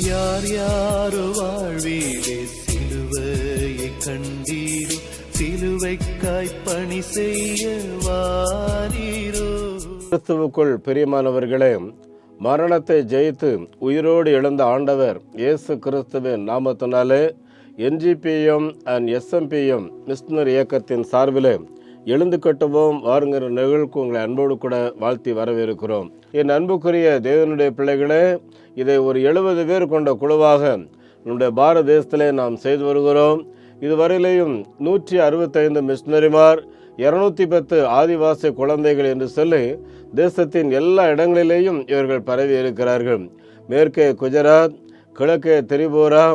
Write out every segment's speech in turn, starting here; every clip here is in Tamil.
யார் யாரு வாழ்வீரே சிலுவையை கண்டீரோ சிலுவைக்காய் பணி செய்ய வாரீரோ. கிறிஸ்துவுக்குள் பிரியமானவர்களே மரணத்தை ஜெயித்து உயிரோடு எழுந்த ஆண்டவர் இயேசு கிறிஸ்துவின் நாமத்தினாலே என்ஜிபிஎம் அண்ட் எஸ்எம்பிஎம் மிஷினர் இயக்கத்தின் சார்பில் எழுந்து கட்டுவோம். வாருங்கிற நிகழ்வுக்கு உங்களை அன்போடு கூட வாழ்த்தி வரவேற்கிறோம். என் அன்புக்குரிய தேவனுடைய பிள்ளைகளே இதை ஒரு எழுபது பேர் கொண்ட குழுவாக நம்முடைய பாரத தேசத்திலே நாம் செய்து வருகிறோம். இதுவரையிலேயும் நூற்றி அறுபத்தைந்து மிஷினரிமார் இருநூத்தி பத்து ஆதிவாசி குழந்தைகள் என்று சொல்லி தேசத்தின் எல்லா இடங்களிலேயும் இவர்கள் பரவி இருக்கிறார்கள். மேற்கே குஜராத் கிழக்கே திரிபுரா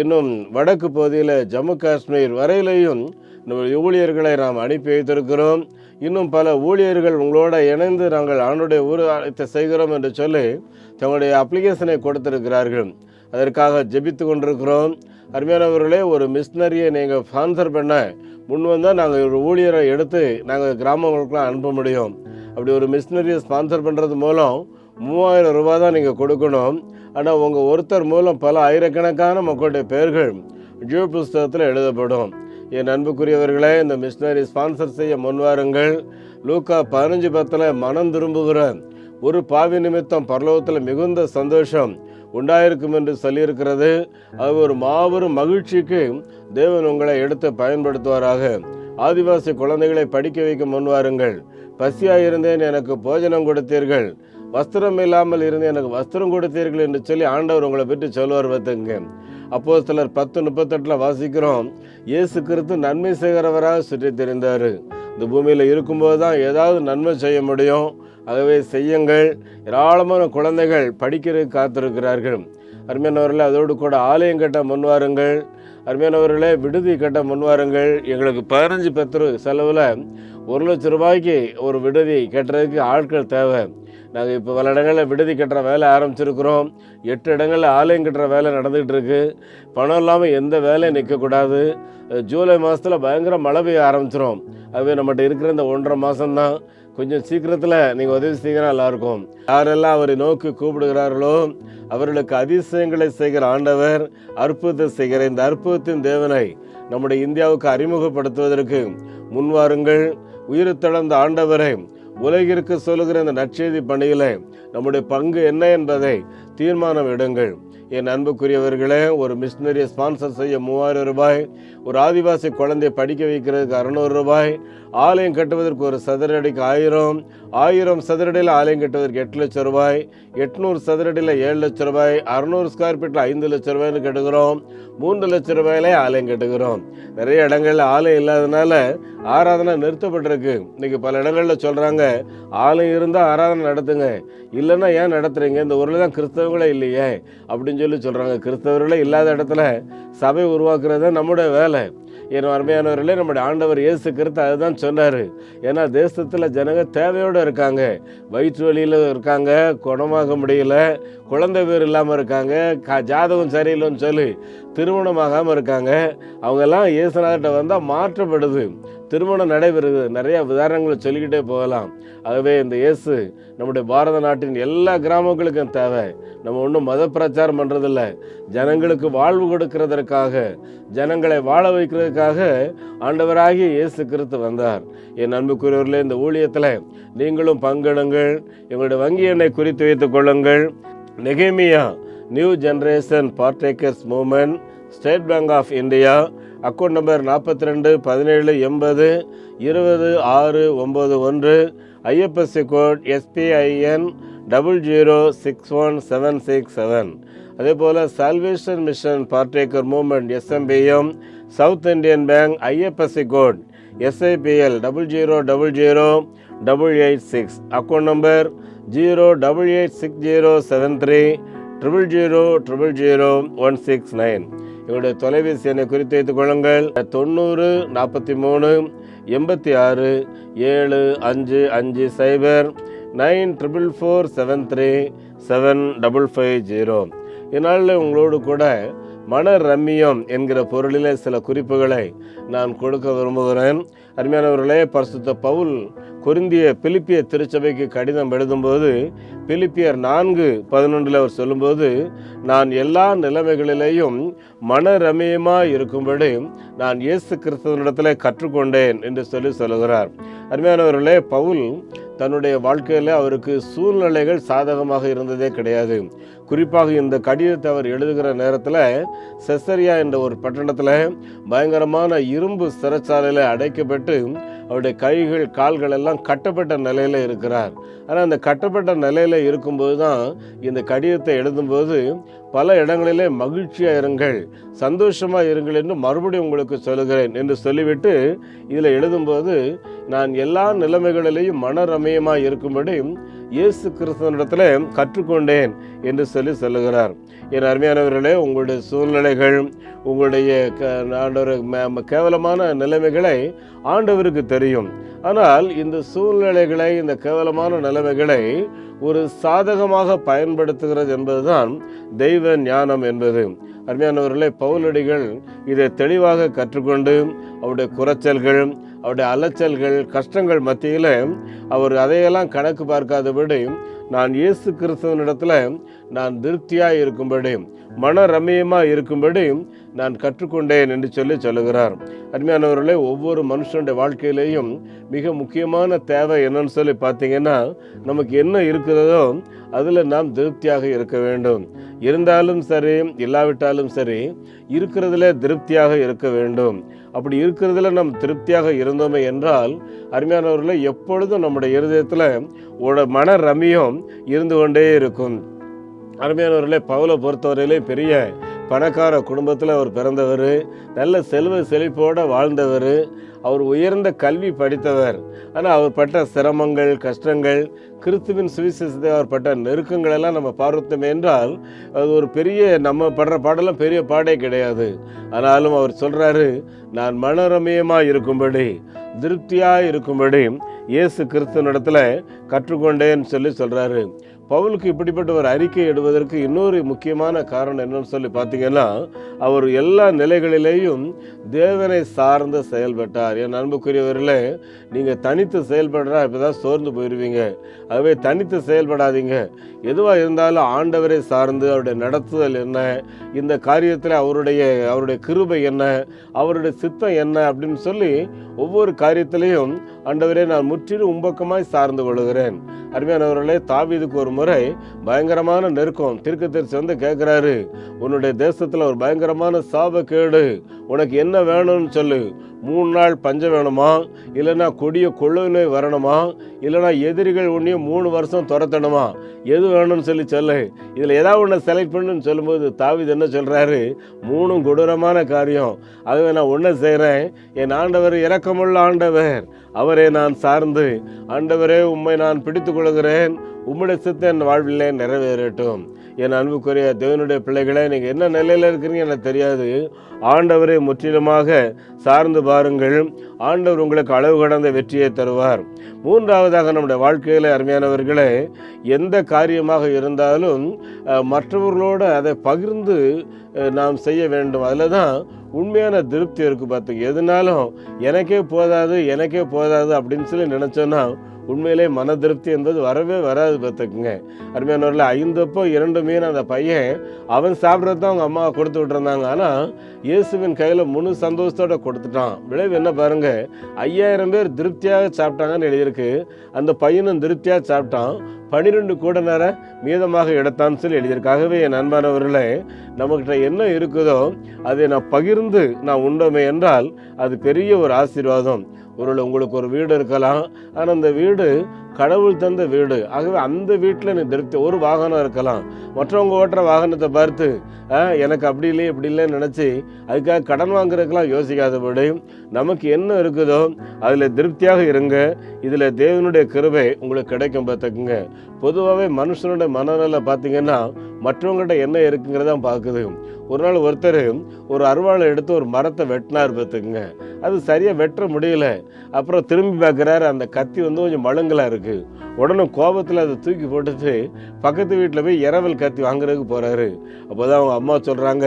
இன்னும் வடக்கு பகுதியில் ஜம்மு காஷ்மீர் வரையிலேயும் நம்முடைய ஊழியர்களை நாம் அனுப்பி வைத்திருக்கிறோம். இன்னும் பல ஊழியர்கள் உங்களோட இணைந்து நாங்கள் ஆண்டுடைய ஊர்வலத்தை செய்கிறோம் என்று சொல்லி தங்களுடைய அப்ளிகேஷனை கொடுத்திருக்கிறார்கள். அதற்காக ஜெபித்து கொண்டிருக்கிறோம். அருமையானவர்களே ஒரு மிஷினரியை நீங்கள் ஸ்பான்சர் பண்ண முன் வந்தால் நாங்கள் ஒரு ஊழியரை எடுத்து நாங்கள் கிராமங்களுக்குலாம் அனுப்ப முடியும். அப்படி ஒரு மிஷினரியை ஸ்பான்சர் பண்ணுறது மூலம் மூவாயிரம் ரூபாய் தான் நீங்கள் கொடுக்கணும். ஆனால் உங்கள் ஒருத்தர் மூலம் பல ஆயிரக்கணக்கான மக்களுடைய பெயர்கள் ஜீவ புஸ்தகத்தில் எழுதப்படும். என் அன்புக்குரியவர்களே இந்த மிஷினரி ஸ்பான்சர் செய்ய முன்வாருங்கள் லூக்கா பதினஞ்சு பத்தில் மனம் திரும்புகிற ஒரு பாவி நிமித்தம் பரலோகத்தில் மிகுந்த சந்தோஷம் உண்டாயிருக்கும் என்று சொல்லியிருக்கிறது. அது ஒரு மாபெரும் மகிழ்ச்சிக்கு தேவன் உங்களை எடுத்து பயன்படுத்துவாராக. ஆதிவாசி குழந்தைகளை படிக்க வைக்க முன்வாருங்கள் பசியாக இருந்தேன் எனக்கு போஜனம் கொடுத்தீர்கள். வஸ்திரம் இல்லாமல் இருந்து எனக்கு வஸ்திரம் கொடுத்தீர்கள் என்று சொல்லி ஆண்டவர் உங்களை பற்றி சொல்லுவார் பார்த்துங்க அப்போ சிலர் பத்து முப்பத்தெட்டில் வாசிக்கிறோம். இயேசு கிறிஸ்து நன்மை செய்கிறவராக சுற்றி தெரிந்தார். இந்த பூமியில் இருக்கும்போது தான் ஏதாவது நன்மை செய்ய முடியும். ஆகவே செய்யுங்கள். ஏராளமான குழந்தைகள் படிக்கிறதுக்கு காத்திருக்கிறார்கள். அருமையானவர்களே அதோடு கூட ஆலயம் கட்ட முன்வாருங்கள் அருமையானவர்களே விடுதி கட்ட முன்வாருங்கள் எங்களுக்கு பதினஞ்சு பத்து செலவில் ஒரு லட்ச ரூபாய்க்கு ஒரு விடுதி கட்டுறதுக்கு ஆட்கள் தேவை. நாங்கள் இப்போ பல இடங்களில் விடுதி கட்டுற வேலை ஆரம்பிச்சிருக்கிறோம். எட்டு இடங்களில் ஆலயம் கட்டுற வேலை நடந்துகிட்டு இருக்கு. பணம் இல்லாமல் எந்த வேலையும் நிற்கக்கூடாது ஜூலை மாதத்தில் பயங்கர மழை பெய்ய ஆரம்பிச்சிரும். அதுவே நம்மகிட்ட இருக்கிற இந்த ஒன்றரை மாதம்தான் கொஞ்சம் சீக்கிரத்தில் நீங்கள் உதவி செய்கிறா நல்லாயிருக்கும். யாரெல்லாம் அவரை நோக்கி கூப்பிடுகிறார்களோ அவர்களுக்கு அதிசயங்களை செய்கிற ஆண்டவர் அற்புதத்தை செய்கிற இந்த அற்புதத்தின் தேவனை நம்முடைய இந்தியாவுக்கு அறிமுகப்படுத்துவதற்கு முன்வாருங்கள். உயிர்த்தெழுந்த ஆண்டவரை உலகிற்கு சொல்லுகிற இந்த நற்செய்தி பணியில நம்முடைய பங்கு என்ன என்பதை தீர்மானம் எடுங்கள். என் அன்புக்குரியவர்களே ஒரு மிஷினரியை ஸ்பான்சர் செய்ய மூவாயிரம் ரூபாய் ஒரு ஆதிவாசி குழந்தையை படிக்க வைக்கிறதுக்கு அறநூறு ரூபாய் ஆலயம் கட்டுவதற்கு ஒரு சதுரடிக்கு ஆயிரம் ஆயிரம் சதுரடியில் ஆலயம் கட்டுவதற்கு எட்டு லட்சம் ரூபாய் எட்நூறு சதுரடியில் ஏழு லட்சம் ரூபாய் அறுநூறு ஸ்கொயர் ஃபீட்டில் ஐந்து லட்சம் ரூபாய்னு கட்டுகிறோம் மூன்று லட்சம் ரூபாயிலே ஆலயம் கட்டுகிறோம். நிறைய இடங்கள்ல ஆலயம் இல்லாதனால ஆராதனை நிறுத்தப்பட்டிருக்கு. இன்றைக்கி பல இடங்களில் சொல்கிறாங்க ஆலயம் இருந்தால் ஆராதனை நடத்துங்க இல்லைன்னா ஏன் நடத்துறீங்க? இந்த ஊரில் தான் கிறிஸ்தவங்களே இல்லையே அப்படின்னு அப்படின்னு சொல்லி சொல்கிறாங்க கிறிஸ்தவர்களே இல்லாத இடத்துல சபை உருவாக்குறது தான் நம்முடைய வேலை. என் அருமையானவர்களே நம்முடைய ஆண்டவர் இயேசு கிறிஸ்து அதுதான் சொன்னார். ஏன்னா தேசத்தில் ஜனங்க தேவையோடு இருக்காங்க. வயிற்று வலியில் இருக்காங்க குணமாக முடியல குழந்தை பேர் இல்லாமல் இருக்காங்க க ஜாதகம் சரியில்லைன்னு சொல்லி திருமணமாகாமல் இருக்காங்க. அவங்கெல்லாம் இயேசுநாதர்கிட்ட வந்தால் மாற்றப்படுது. திருமணம் நடைபெறுது. நிறையா உதாரணங்களை சொல்லிக்கிட்டே போகலாம். ஆகவே இந்த இயேசு நம்முடைய பாரத நாட்டின் எல்லா கிராமங்களுக்கும் தேவை. நம்ம ஒன்றும் மத பிரச்சாரம் பண்ணுறதில்ல ஜனங்களுக்கு வாழ்வு கொடுக்கிறதற்காக ஜனங்களை வாழ வைக்கிறதுக்காக ஆண்டவராகிய இயேசு கிறிஸ்து வந்தார். என் அன்புக்குரியவர்களே இந்த ஊழியத்தில் நீங்களும் பங்கெடுங்கள். எங்களுடைய வங்கி எண்ணை குறித்து வைத்துக் கொள்ளுங்கள். நெகேமியா new generation partakers movement. State Bank of India account number நாற்பத்தி ரெண்டு பதினேழு எண்பது இருபது ஆறு ஒம்பது ஒன்று IFSC code SBIN double zero six one seven six seven. அதே போல் salvation mission partaker movement SMPM South Indian Bank IFSC code SIBL double zero double zero double eight six. Account number zero double eight six zero seven three triple zero triple zero one six nine. எங்களுடைய தொலைபேசி எண்ணை குறித்து வைத்துக் கொள்ளுங்கள். தொண்ணூறு நாற்பத்தி மூணு எண்பத்தி ஆறு ஏழு அஞ்சு அஞ்சு சைபர் nine triple four seven three seven double five zero. இந்நாளில் உங்களோடு கூட மன ரம்மியம் என்கிற பொருளிலே சில குறிப்புகளை நான் கொடுக்க விரும்புகிறேன். அருமையானவர்களே பரிசுத்த பவுல் குறிந்திய பிலிப்பிய திருச்சபைக்கு கடிதம் எழுதும்போது பிலிப்பியர் நான்கு பதினொன்றில் அவர் சொல்லும்போது நான் எல்லா நிலைமைகளிலேயும் மனரமியமாக இருக்கும்படி நான் இயேசு கிறிஸ்தவனிடத்தில் கற்றுக்கொண்டேன் என்று சொல்லி சொல்லுகிறார். அருமையானவர்களே பவுல் தன்னுடைய வாழ்க்கையில் அவருக்கு சூழ்நிலைகள் சாதகமாக இருந்ததே கிடையாது. குறிப்பாக இந்த கடிதத்தை அவர் எழுதுகிற நேரத்தில் செசரியா என்ற ஒரு பட்டணத்தில் பயங்கரமான இரும்பு சிறைச்சாலையில் அடைக்கப்பட்டு அவருடைய கைகள் கால்கள் எல்லாம் கட்டப்பட்ட நிலையில் இருக்கிறார். ஆனால் அந்த கட்டப்பட்ட நிலையில் இருக்கும்போது தான் இந்த கடிதத்தை எழுதும்போது பல இடங்களிலே மகிழ்ச்சியாக இருங்கள் சந்தோஷமாக இருங்கள் என்று மறுபடியும் உங்களுக்கு சொல்லுகிறேன் என்று சொல்லிவிட்டு இதில் எழுதும்போது நான் எல்லா நிலைமைகளிலேயும் மனரமயமாக இருக்கும்படி இயேசு கிறிஸ்தவனிடத்தில் கற்றுக்கொண்டேன் என்று சொல்லி சொல்லுகிறார். என் அருமையானவர்களே உங்களுடைய சூழ்நிலைகள் உங்களுடைய க- ஆண்டவர் கேவலமான நிலைமைகளை ஆண்டவருக்கு தெரியும். ஆனால் இந்த சூழ்நிலைகளை இந்த கேவலமான நிலைமைகளை ஒரு சாதகமாக பயன்படுத்துகிறது என்பதுதான் தெய்வ ஞானம் என்பது. அருமையானவர்களே பவுலடிகள் இதை தெளிவாக கற்றுக்கொண்டு அவருடைய குறைச்சல்கள் அவருடைய அலைச்சல்கள் கஷ்டங்கள் மத்தியில் அவர் அதையெல்லாம் கணக்கு பார்க்காதபடி நான் இயேசு கிறிஸ்துவனிடத்துல நான் திருப்தியாக இருக்கும்படி மன ரம்மியமாக இருக்கும்படி நான் கற்றுக்கொண்டேன் என்று சொல்லி சொல்லுகிறார். அருமையானவர்களே ஒவ்வொரு மனுஷனுடைய வாழ்க்கையிலேயும் மிக முக்கியமான தேவை என்னன்னு சொல்லி பார்த்தீங்கன்னா நமக்கு என்ன இருக்கிறதோ அதில் நாம் திருப்தியாக இருக்க வேண்டும். இருந்தாலும் சரி இல்லாவிட்டாலும் சரி இருக்கிறதுல திருப்தியாக இருக்க வேண்டும். அப்படி இருக்கிறதுல நாம் திருப்தியாக இருந்தோமே என்றால் அருமையானவர்களே எப்பொழுதும் நம்முடைய இருதயத்தில் ஒரு மன ரமியம் இருந்து கொண்டே இருக்கும். அருமையானவர்களே பவுலை பொறுத்தவரையிலே பெரிய பணக்கார குடும்பத்தில் அவர் பிறந்தவர் நல்ல செல்வ செழிப்போடு வாழ்ந்தவர் அவர் உயர்ந்த கல்வி படித்தவர். ஆனால் அவர் பட்ட சிரமங்கள் கஷ்டங்கள் கிறிஸ்துவின் சுவிசேஷத்தை அவர் பட்ட நெருக்கங்கள் எல்லாம் நம்ம பார்த்தோம் என்றால் அது ஒரு பெரிய நம்ம படுற பாடெல்லாம் பெரிய பாடே கிடையாது. ஆனாலும் அவர் சொல்கிறாரு நான் மனோரமியமாக இருக்கும்படி திருப்தியாக இருக்கும்படி இயேசு கிறிஸ்துவனிடத்துல கற்றுக்கொண்டேன்னு சொல்லி சொல்கிறாரு பவுலுக்கு இப்படிப்பட்ட ஒரு அறிக்கை இடுவதற்கு இன்னொரு முக்கியமான காரணம் என்னன்னு சொல்லி பார்த்தீங்கன்னா அவர் எல்லா நிலைகளிலேயும் தேவனை சார்ந்து செயல்பட்டார். என் அன்புக்குரியவர்களே நீங்கள் தனித்து செயல்படுறா இப்போ தான் சோர்ந்து போயிடுவீங்க அதுவே தனித்து செயல்படாதீங்க. எதுவாக இருந்தாலும் ஆண்டவரை சார்ந்து அவருடைய நடத்துதல் என்ன? இந்த காரியத்தில் அவருடைய அவருடைய கிருபை என்ன? அவருடைய சித்தம் என்ன? அப்படின்னு சொல்லி ஒவ்வொரு காரியத்திலையும் ஆண்டவரே நான் முற்றிலும் உம்பக்கமாய் சார்ந்து கொள்கிறேன். அருமையானவர்களே தாவிதுக்கு ஒரு முறை பயங்கரமான நெருக்கம். திருக்கத்தரிசி வந்து கேட்குறாரு உன்னுடைய தேசத்தில் ஒரு பயங்கரமான சாபக்கேடு உனக்கு என்ன வேணும்னு சொல்லு. மூணு நாள் பஞ்சம் வேணுமா? இல்லைன்னா கொடிய கொள்ளு நோய் வரணுமா? இல்லைன்னா எதிரிகள் உன்னையும் மூணு வருஷம் துரத்தணுமா? எது வேணும்னு சொல்லி சொல்லு. இதில் ஏதாவது ஒன்று செலக்ட் பண்ணுன்னு சொல்லும்போது தாவித என்ன சொல்கிறாரு மூணும் கொடூரமான காரியம். அதுவே நான் ஒன்று செய்கிறேன் என் ஆண்டவர் இறக்கமுள்ள ஆண்டவர். அவரை நான் சார்ந்து ஆண்டவரே உம்மை நான் பிடித்து கொள்கிறேன் உம்முடைய சித்த என் வாழ்விலே நிறைவேறட்டும். என் அன்புக்குரிய தேவனுடைய பிள்ளைகளே நீங்கள் என்ன நிலையில் இருக்கிறீங்க எனக்கு தெரியாது. ஆண்டவரை முற்றிலுமாக சார்ந்து பாருங்கள். ஆண்டவர் உங்களுக்கு அளவு கடந்த வெற்றியை தருவார். மூன்றாவதாக நம்முடைய வாழ்க்கையில் அருமையானவர்களே எந்த காரியமாக இருந்தாலும் மற்றவர்களோடு அதை பகிர்ந்து நாம் செய்ய வேண்டும். அதில் தான் உண்மையான திருப்தி இருக்குது பார்த்துங்க எதுனாலும் எனக்கே போதாது எனக்கே போதாது அப்படின்னு சொல்லி நினச்சோன்னா உண்மையிலே மன திருப்தி என்பது வரவே வராது பார்த்துக்குங்க அருமையானவரில் ஐந்தப்போ இரண்டு மீன் அந்த பையன் அவன் சாப்பிட்றது தான் அவங்க அம்மா கொடுத்து விட்டுருந்தாங்க. ஆனால் இயேசுவின் கையில் முழு சந்தோஷத்தோட கொடுத்துட்டான். விளைவு என்ன பாருங்க ஐயாயிரம் பேர் திருப்தியாக சாப்பிட்டாங்கன்னு எழுதியிருக்கு. அந்த பையனும் திருப்தியாக சாப்பிட்டான். பன்னிரெண்டு கூட நேர மீதமாக எடுத்தான்னு சொல்லி எழுதியிருக்காகவே என் அன்பானவர்களே நம்மகிட்ட என்ன இருக்குதோ அதை நான் பகிர்ந்து நான் உண்டோமே என்றால் அது பெரிய ஒரு ஆசீர்வாதம். ஒருவேளை உங்களுக்கு ஒரு வீடு இருக்கலாம். ஆனால் அந்த வீடு கடவுள் தந்த வீடு. ஆகவே அந்த வீட்டில் நீ திருப்தி. ஒரு வாகனம் இருக்கலாம். மற்றவங்க ஓட்டுற வாகனத்தை பார்த்து "ஆ, எனக்கு அப்படி இல்லையே இப்படி இல்லைன்னு நினச்சி அதுக்காக கடன் வாங்குறதுக்கெல்லாம் யோசிக்காதபடி நமக்கு என்ன இருக்குதோ அதில் திருப்தியாக இருங்க. இதில் தேவனுடைய கிருபை உங்களுக்கு கிடைக்கும் பார்த்துக்குங்க. பொதுவாகவே மனுஷனுடைய மனநிலை பார்த்தீங்கன்னா மற்றவங்கள்ட்ட என்ன இருக்குங்கிறதான் பார்க்குது. ஒரு நாள் ஒருத்தர் ஒரு அருவாளை எடுத்து ஒரு மரத்தை வெட்டினார் பார்த்துக்குங்க. அது சரியாக வெட்ட முடியல. அப்புறம் திரும்பி பார்க்குறாரு அந்த கத்தி வந்து கொஞ்சம் மழுங்கலாக இருக்குது உடனே கோபத்தில் அதை தூக்கி போட்டுட்டு பக்கத்து வீட்டில் போய் இரவல் கத்தி வாங்குறதுக்கு போகிறாரு அப்போ தான் அவங்க அம்மா சொல்கிறாங்க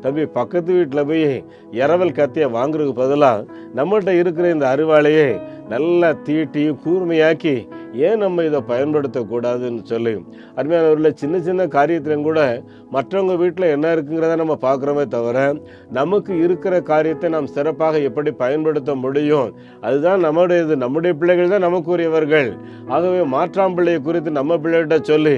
தம்பி பக்கத்து வீட்டில் போய் இரவல் கத்தியை வாங்குறதுக்கு பதிலாக நம்மகிட்ட இருக்கிற இந்த அருவாளையே நல்லா தீட்டி கூர்மையாக்கி ஏன் நம்ம இதை பயன்படுத்தக்கூடாதுன்னு சொல்லி அருமையானவர்களே சின்ன சின்ன காரியத்திலும் கூட மற்றவங்க வீட்டில் என்ன இருக்குங்கிறத நம்ம பார்க்குறோமே தவிர நமக்கு இருக்கிற காரியத்தை நாம் சிறப்பாக எப்படி பயன்படுத்த முடியும்? அதுதான் நம்முடையது. நம்முடைய பிள்ளைகள் தான் நமக்குரியவர்கள். ஆகவே மாற்றாம் பிள்ளையை குறித்து நம்ம பிள்ளைகிட்ட சொல்லி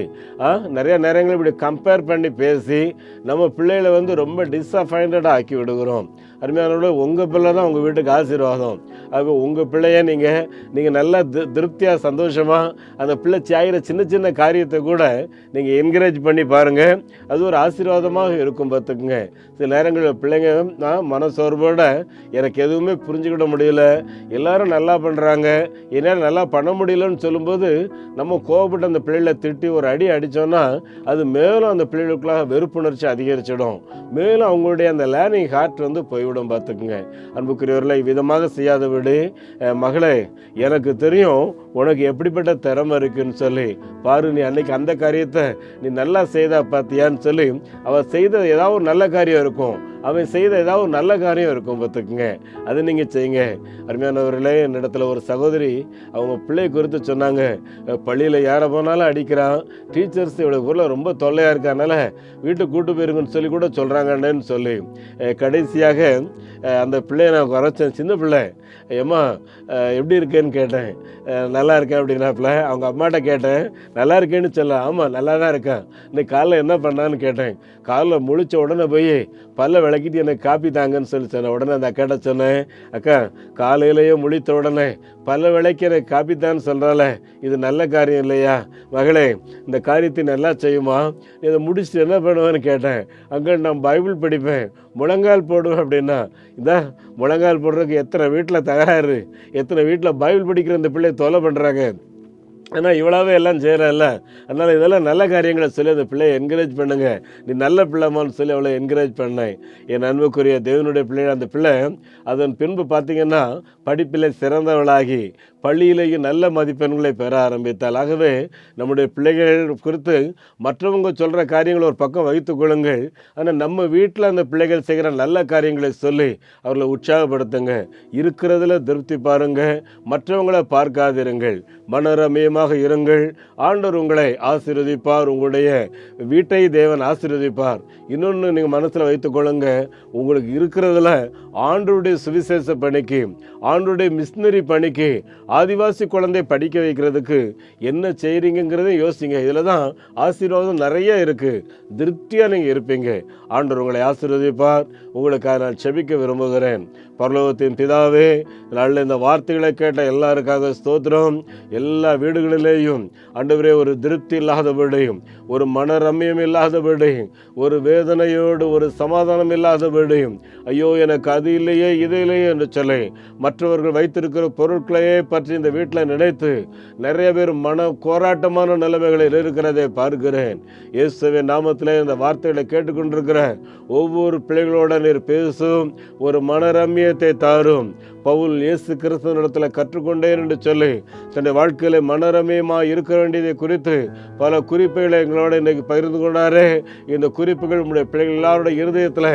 நிறைய நேரங்கள் இப்படி கம்பேர் பண்ணி பேசி நம்ம பிள்ளைகளை வந்து ரொம்ப டிஸ்அப்பாயிண்டடாக ஆக்கி விடுகிறோம். அருமையானோட உங்கள் பிள்ளை தான் உங்கள் வீட்டுக்கு ஆசீர்வாதம். அப்போ உங்கள் பிள்ளைய நீங்கள் நீங்கள் நல்லா தி- திருப்தியாக சந்தோஷமாக அந்த பிள்ளை செய்கிற சின்ன சின்ன காரியத்தை கூட நீங்கள் என்கரேஜ் பண்ணி பாருங்கள் அது ஒரு ஆசீர்வாதமாக இருக்கும் பார்த்துக்குங்க. சில நேரங்களில் பிள்ளைங்க நான் மனசோர்வோட எனக்கு எதுவுமே புரிஞ்சுக்கிட முடியல. எல்லாரும் நல்லா பண்ணுறாங்க என்னால் நல்லா பண்ண முடியலன்னு சொல்லும்போது நம்ம கோவப்பட்டு அந்த பிள்ளைகளை திட்டி ஒரு அடி அடித்தோன்னா அது மேலும் அந்த பிள்ளைகளுக்குள்ளாக வெறுப்புணர்ச்சி அதிகரிச்சிடும். மேலும் அவங்களுடைய அந்த லேர்னிங் ஹார்ட் வந்து கைவிடும் பார்த்துக்குங்க. அன்புக்குரியவர்களை விதமாக செய்யாதபடி அஹ், மகளே எனக்கு தெரியும் உனக்கு எப்படிப்பட்ட திறமை இருக்குன்னு சொல்லி. பாரு நீ அன்னைக்கு அந்த காரியத்தை நீ நல்லா செய்தா பார்த்தியான்னு சொல்லி. அவள் செய்த ஏதாவது ஒரு நல்ல காரியம் இருக்கும். அவன் செய்த ஏதாவது ஒரு நல்ல காரியம் இருக்கும் பார்த்துக்குங்க. அது நீங்கள் செய்யுங்க. அருமையானவர்களே என்னிடத்துல ஒரு சகோதரி அவங்க பிள்ளை குறித்து சொன்னாங்க. பள்ளியில் யாரை போனாலும் அடிக்கிறான். டீச்சர்ஸ் இவ்வளோ ஊரில் ரொம்ப தொல்லையாக இருக்கனால வீட்டுக்கு கூட்டு போயிருங்கன்னு சொல்லி கூட சொல்கிறாங்கன்னு சொல்லி. கடைசியாக அந்த பிள்ளையை நான் குறைச்சேன். சின்ன பிள்ளை. ஏம்மா எப்படி இருக்கேன்னு கேட்டேன். நல்லா இருக்கேன் அப்படின்னாப்புல. அவங்க அம்மாட்ட கேட்டேன். நல்லா இருக்கேன்னு சொல்ல ஆமாம் நல்லா தான் இருக்கேன். இன்னைக்கு காலைல என்ன பண்ணான்னு கேட்டேன். காலைல முழிச்ச உடனே போய் பல்ல விளக்கிட்டு எனக்கு காப்பி தாங்கன்னு சொல்லி சொன்னேன் உடனே அந்த அக்காட்ட சொன்னேன் அக்கா காலையிலேயே முழித்த உடனே பல்ல விலைக்கு எனக்கு காப்பி தான் சொல்கிறால இது நல்ல காரியம் இல்லையா? மகளே இந்த காரியத்தை நல்லா செய்யுமா? இதை முடிச்சுட்டு என்ன பண்ணுவேன்னு கேட்டேன். அங்கே நான் பைபிள் படிப்பேன். முழங்கால் போடுவேன் அப்படின்னா இதான் முழங்கால் போடுறதுக்கு எத்தனை வீட்டில் தகராறு? எத்தனை வீட்டில் பைபிள் படிக்கிற இந்த பிள்ளையை தொலை பண்ணுறாங்க ஏன்னா இவ்வளவே எல்லாம் செய்கிறல்ல அதனால் இதெல்லாம் நல்ல காரியங்களை சொல்லி அந்த பிள்ளையை என்கரேஜ் பண்ணுங்க. நீ நல்ல பிள்ளைமான்னு சொல்லி அவளை என்கரேஜ் பண்ணேன் என் அன்புக்குரிய தேவனுடைய பிள்ளை அந்த பிள்ளை அதன் பின்பு பார்த்திங்கன்னா படிப்பில் சிறந்தவளாகி பள்ளியிலேயும் நல்ல மதிப்பெண்களை பெற ஆரம்பித்தாள். ஆகவே நம்முடைய பிள்ளைகள் குறித்து மற்றவங்க சொல்கிற காரியங்களை ஒரு பக்கம் வைத்து கொள்ளுங்கள். ஆனால் நம்ம வீட்டில் அந்த பிள்ளைகள் செய்கிற நல்ல காரியங்களை சொல்லி அவர்களை உற்சாகப்படுத்துங்க. இருக்கிறதுல திருப்தி பாருங்கள் மற்றவங்களை பார்க்காதிருங்கள். மனரமியமாக இருங்கள். ஆண்டவர் உங்களை ஆசீர்வதிப்பார். உங்களுடைய வீட்டை தேவன் ஆசீர்வதிப்பார். இன்னொன்று நீங்கள் மனசில் வைத்துக்கொள்ளுங்க உங்களுக்கு இருக்கிறதுல ஆண்டருடைய சுவிசேஷ பணிக்கு ஆண்டருடைய மிஷினரி பணிக்கு ஆதிவாசி குழந்தை படிக்க வைக்கிறதுக்கு என்ன செய்கிறீங்கிறத யோசிங்க. இதில் தான் ஆசீர்வாதம் நிறைய இருக்குது திருப்தியாக நீங்கள் இருப்பீங்க. ஆண்டவர் உங்களை ஆசீர்வதிப்பார். உங்களுக்காக நான் செபிக்க விரும்புகிறேன். பரலோகத்தின் பிதாவே நல்ல இந்த வார்த்தைகளை கேட்ட எல்லாருக்காக ஸ்தோத்திரம். எல்லா வீடுகளிலேயும் அண்டவரே ஒரு திருப்தி இல்லாதபடியும் ஒரு மனரம்யம் இல்லாதபடியும் ஒரு வேதனையோடு ஒரு சமாதானம் இல்லாதபடியும் ஐயோ எனக்கு அது இல்லையே இது இல்லையே என்று சொல்லி மற்றவர்கள் வைத்திருக்கிற பொருட்களையே பற்றி இந்த வீட்டில் நினைத்து நிறைய பேர் மன போராட்டமான நிலைமைகளில் இருக்கிறதை பார்க்கிறேன். இயேசுவின் நாமத்திலே இந்த வார்த்தைகளை கேட்டுக்கொண்டிருக்கிற ஒவ்வொரு பிள்ளைகளோட நீர் பேசும் ஒரு மனரம்யத்தை தாரும் பவுல் இயேசு கிறிஸ்துவனிடத்தில் கற்றுக்கொண்டேன் என்று சொல்லி. தன்னுடைய வாழ்க்கையில மனரமியமாக இருக்க வேண்டியதை குறித்து பல குறிப்புகளை எங்களோட இன்னைக்கு பகிர்ந்து கொண்டாரே. இந்த குறிப்புகள் உங்களுடைய பிள்ளைகள் எல்லாருடைய இருதயத்தில்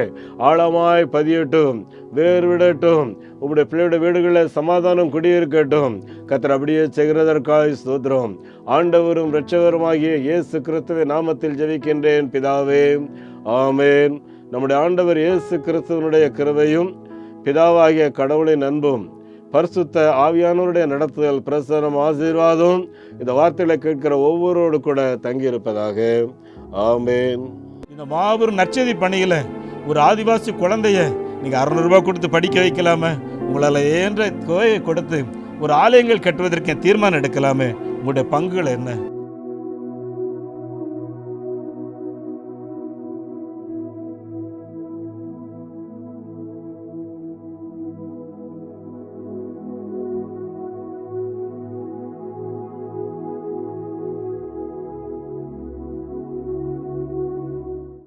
ஆழமாய் பதியட்டும் வேறு விடட்டும் உங்களுடைய பிள்ளையுடைய வீடுகளில் சமாதானம் குடியிருக்கட்டும். கத்தர் அப்படியே செய்கிறதற்காக ஸ்தோத்திரம். ஆண்டவரும் இரட்சகருமாகிய இயேசு கிறிஸ்துவை நாமத்தில் ஜெபிக்கின்றேன் பிதாவே. ஆமேன். நம்முடைய ஆண்டவர் இயேசு கிறிஸ்துவனுடைய கிருபையும் பிதாவாகிய கடவுளின் அன்பும் பரிசுத்த ஆவியானோருடைய நடத்துதல் பிரசனம் ஆசீர்வாதம். இந்த வார்த்தைகளை கேட்கிற ஒவ்வொருவரோடு கூட தங்கியிருப்பதாக. ஆமேன். இந்த மாபெரும் நற்செய்தி பணியில் ஒரு ஆதிவாசி குழந்தைய நீங்கள் அறநூறுபா கொடுத்து படிக்க வைக்கலாமே. உங்களால் ஏன்ற கோயை கொடுத்து ஒரு ஆலயங்கள் கட்டுவதற்கு தீர்மானம் எடுக்கலாமே. உங்களுடைய பங்குகள் என்ன?